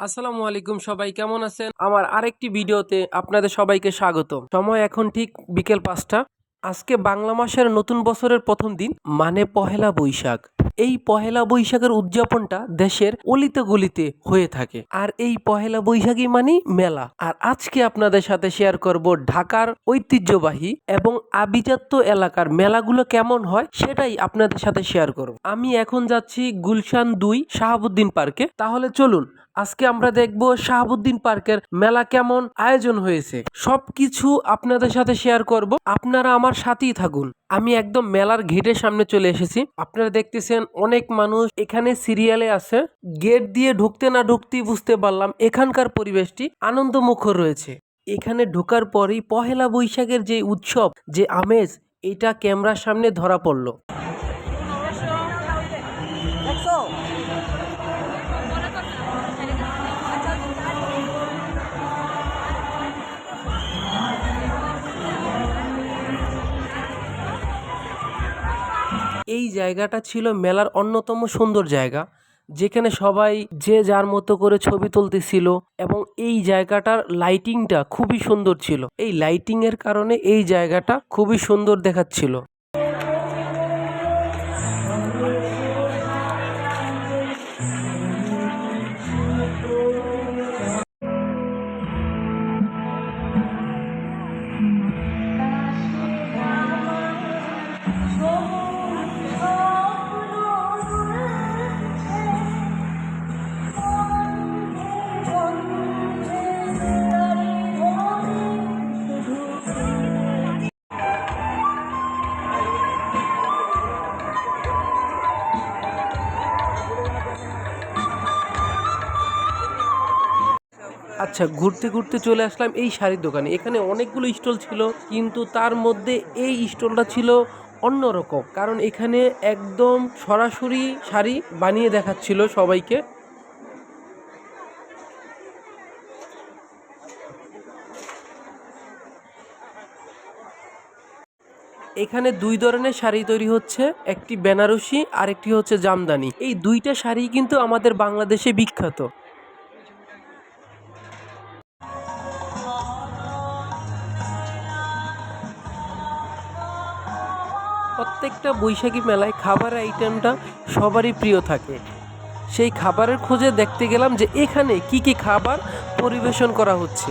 আসসালামু আলাইকুম সবাই, কেমন আছেন? আমার আরেকটি ভিডিওতে আপনাদের সবাইকে স্বাগত সময় এখন ঠিক বিকেল পাঁচটা। আজকে বাংলা মাসের নতুন বছরের প্রথম দিন মানে পহেলা বৈশাখ। এই পহেলা বৈশাখের উদযাপনটা দেশের অলিতে গলিতে হয়ে থাকে। আর এই পহেলা বৈশাখী মানে মেলা। আর আজকে আপনাদের সাথে শেয়ার করব ঢাকার ঐতিহ্যবাহী এবং আভিজাত্য এলাকার মেলাগুলো কেমন হয়, সেটাই আপনাদের সাথে শেয়ার করব। আমি এখন যাচ্ছি গুলশান দুই শাহাবুদ্দিন পার্কে। তাহলে চলুন আজকে আমরা দেখব শাহাবুদ্দিন পার্কের মেলা কেমন আয়োজন হয়েছে। সবকিছু আপনাদের সাথে শেয়ার করব। আপনারা আমার সাথেই থাকুন। আমি একদম মেলার গেটের সামনে চলে এসেছি। আপনারা দেখতেছেন অনেক মানুষ এখানে সিরিয়ালে আছে। গেট দিয়ে ঢুকতে না ঢুকতেই বুঝতে পারলাম এখানকার পরিবেশটি আনন্দমুখর রয়েছে। এখানে ঢোকার পরেই পহেলা বৈশাখের যে উৎসব, যে আমেজ, এটা ক্যামেরার সামনে ধরা পড়ল। এই জায়গাটা ছিল মেলার অন্যতম সুন্দর জায়গা, যেখানে সবাই যে যার মতো করে ছবি তুলতেছিল এবং এই জায়গাটার লাইটিংটা খুবই সুন্দর ছিল। এই লাইটিংয়ের কারণে এই জায়গাটা খুবই সুন্দর দেখাচ্ছিল। আচ্ছা ঘুরতে ঘুরতে চলে আসলাম এই শাড়ির দোকানে। এখানে অনেকগুলো স্টল ছিল, কিন্তু তার মধ্যে এই স্টলটা ছিল অন্যরকম কারণ এখানে একদম সরাসরি শাড়ি বানিয়ে দেখাচ্ছিল সবাইকে। এখানে দুই ধরনের শাড়ি তৈরি হচ্ছে, একটি বেনারসি আর একটি হচ্ছে জামদানি। এই দুইটা শাড়ি কিন্তু আমাদের বাংলাদেশে বিখ্যাত। প্রত্যেকটা বৈশাখী মেলায় খাবার আইটেমটা সবারই প্রিয় থাকে। সেই খাবারের খোঁজে দেখতে গেলাম যে এখানে কি কি খাবার পরিবেশন করা হচ্ছে।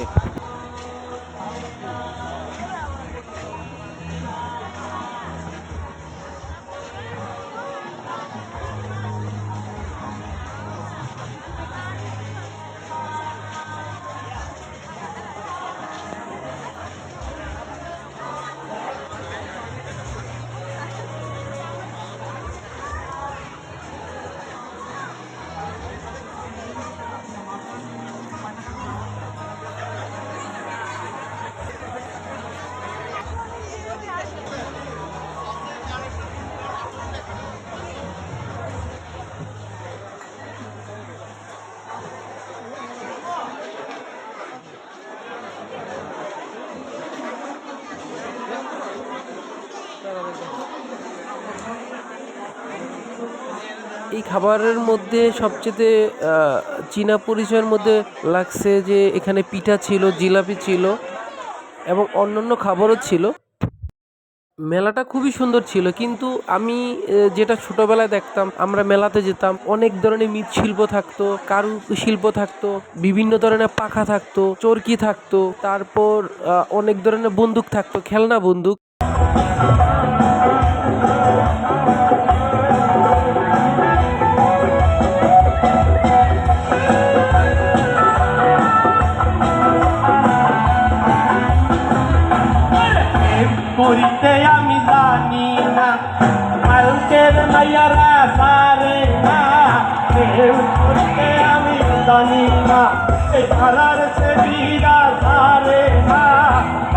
এই খাবারের মধ্যে সবচেয়ে চীনা পরিচয়ের মধ্যে লাগছে যে এখানে পিঠা ছিল, জিলাপি ছিল এবং অন্যান্য খাবারও ছিল। মেলাটা খুবই সুন্দর ছিল, কিন্তু আমি যেটা ছোটবেলায় দেখতাম, আমরা মেলাতে যেতাম, অনেক ধরনের মৃৎশিল্প থাকতো কারু শিল্প থাকতো, বিভিন্ন ধরনের পাখা থাকতো, চরকি থাকতো, তারপর অনেক ধরনের বন্দুক থাকতো, খেলনা বন্দুক। সারে না। প্রেম করিতে আমি জানি না। এই খেলার সে বিরা সারে না।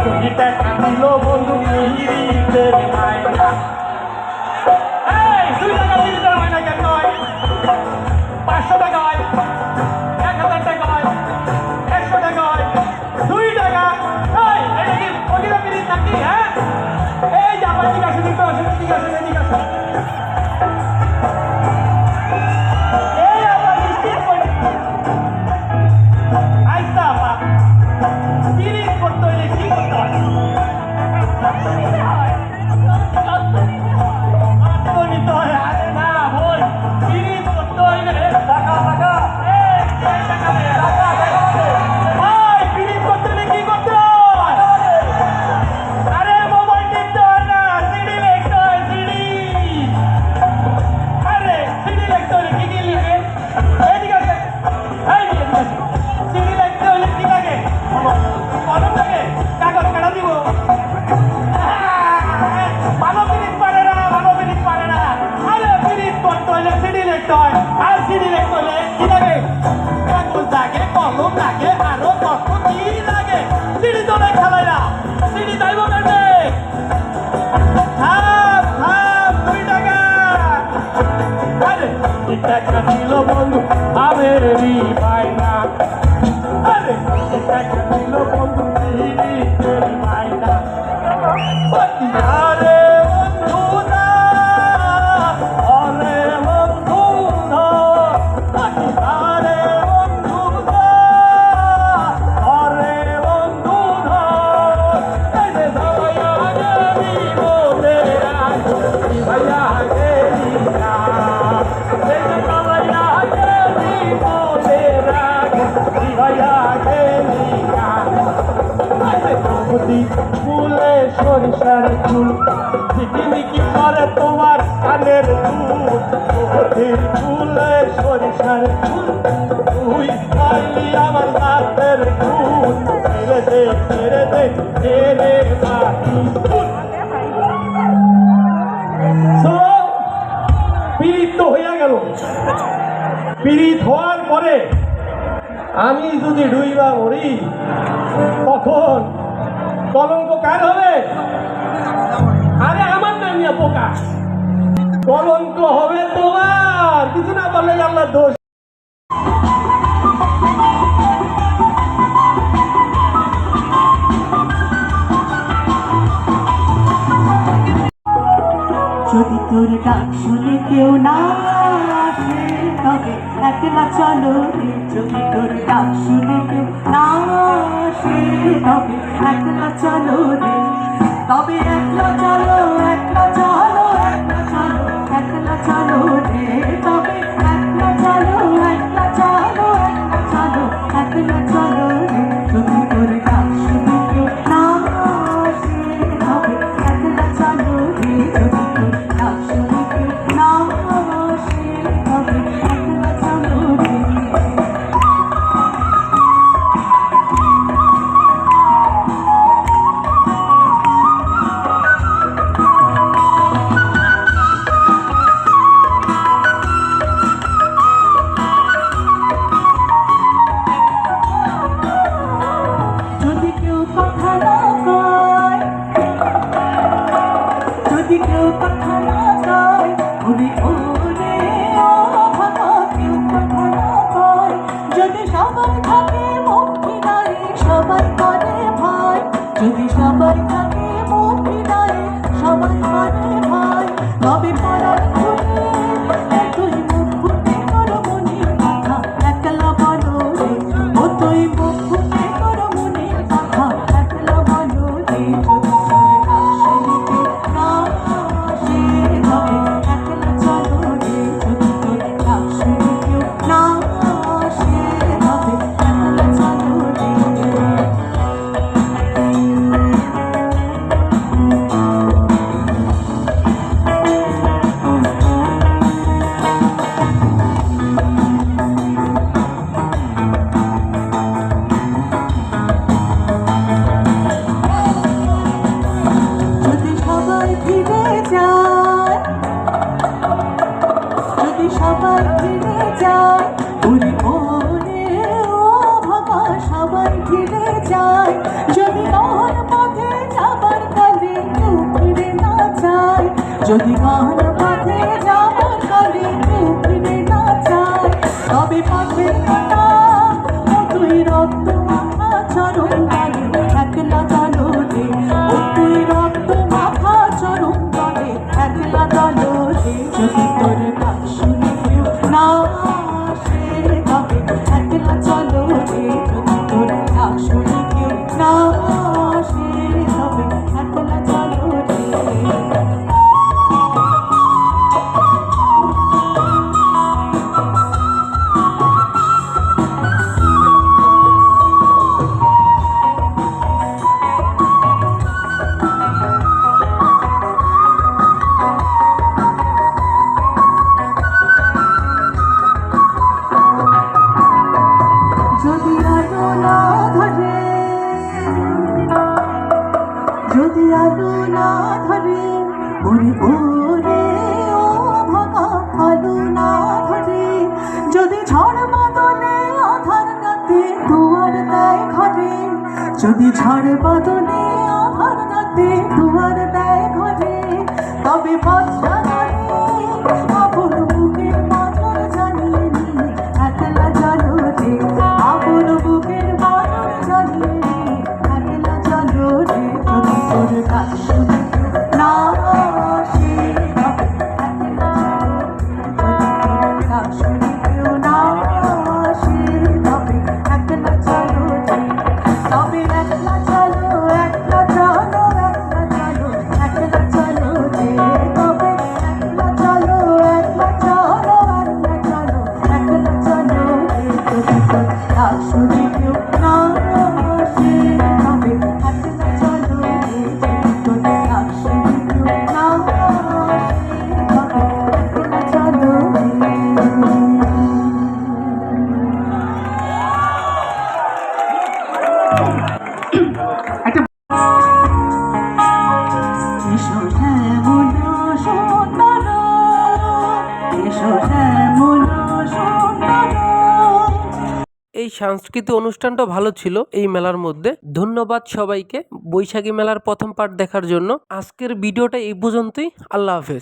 তুমি টাকা দিল বন্ধু মিহিরিতে মায়না এই ঝিকিমিকি তোমার কানের প্রভৃতির ফুলে সরিষার তুই খাইলি আমার রাতের ফুল ছেড়ে দে ছেড়ে দে হইয়া গেল। পীড়িত হওয়ার পরে আমি যদি ডুইবা মরি, তখন কলঙ্ক কার হবে? আরে পোকা কলঙ্ক হবে তোমার। কিছু না বললে আল্লাহ দোষ। যদি তোর ডাক শুনে কেউ না আসে, তবে একলা চলো যদি তোর ডাক শুনে কেউ না আসে, তবে একলা চলো রে। তবে একলা চলো একলা চলো। যদি সবাই ফিরে যায়, ওরে ওরে ও সবাই ফিরে যায়। যদি মন পথে যাবার কালে কেউ ফিরে না যায়, যদি গহন যদি আলো না ধরে ওরে ওরে ও ভাঙা আলো না ধরে। যদি ঝড় বাদলে আধার রাতে দুয়ার দেয় ঘরে, যদি ঝড় বাদলে আধার রাতে দুয়ার দেয় ঘরে, তবে পথ সাংস্কৃতিক অনুষ্ঠানটা ভালো ছিল এই মেলার মধ্যে। ধন্যবাদ সবাইকে। বৈশাখী মেলার প্রথম পার্ট দেখার জন্য। আজকের ভিডিওটা এই পর্যন্তই। আল্লাহ হাফেজ।